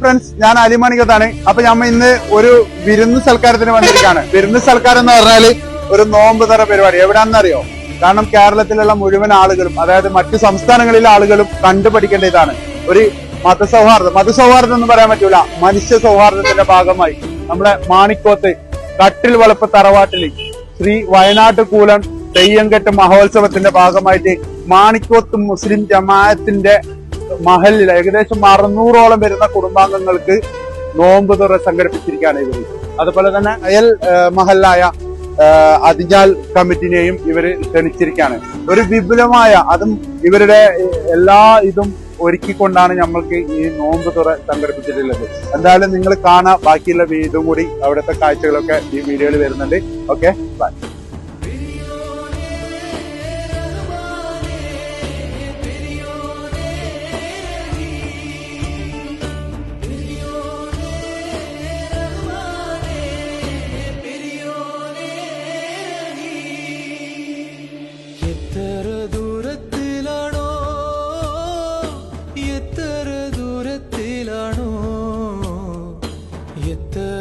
Friends ഞാൻ അലിമണികത്താണ് അപ്പൊ ഞമ്മ ഇന്ന് ഒരു വിരുന്ന് സൽക്കാരത്തിന് വന്നിരിക്കുകയാണ് വിരുന്ന് സൽക്കാരം എന്ന് പറഞ്ഞാൽ ഒരു നോമ്പ് തറ പരിപാടി. എവിടെയാണെന്നറിയോ കാരണം കേരളത്തിലുള്ള മുഴുവൻ ആളുകളും അതായത് മറ്റു സംസ്ഥാനങ്ങളിലെ ആളുകളും കണ്ടുപഠിക്കേണ്ട ഇതാണ്. ഒരു മതസൗഹാർദ്ദം. മതസൗഹാർദ്ദം എന്ന് പറയാൻ പറ്റൂല. മനുഷ്യ സൗഹാർദ്ദത്തിന്റെ ഭാഗമായി. നമ്മുടെ മാണിക്കോത്ത് കട്ടിൽ വളപ്പ് തറവാട്ടിൽ ശ്രീ വയനാട്ട് കൂലൻ തെയ്യംകെട്ട് മഹോത്സവത്തിന്റെ ഭാഗമായിട്ട് മാണിക്കോത്ത് മുസ്ലിം ജമാഅത്തിന്റെ മഹലിൽ ഏകദേശം അറുന്നൂറോളം വരുന്ന കുടുംബാംഗങ്ങൾക്ക് നോമ്പ് തുറ സംഘടിപ്പിച്ചിരിക്കുകയാണ് ഇവർ അതുപോലെ തന്നെ അയൽ മഹലായ അതിജാൽ കമ്മിറ്റിനെയും ഇവർ ക്ഷണിച്ചിരിക്കുകയാണ്. ഒരു വിപുലമായ അതും ഇവരുടെ എല്ലാ ഇതും ഒരുക്കിക്കൊണ്ടാണ് നമ്മൾക്ക് ഈ നോമ്പ് തുറ സംഘടിപ്പിച്ചിട്ടുള്ളത്. എന്തായാലും നിങ്ങൾ കാണാം ബാക്കിയുള്ള വീടും കൂടി അവിടുത്തെ കാഴ്ചകളൊക്കെ ഈ വീഡിയോയിൽ വരുന്നുണ്ട്. Okay bye. get the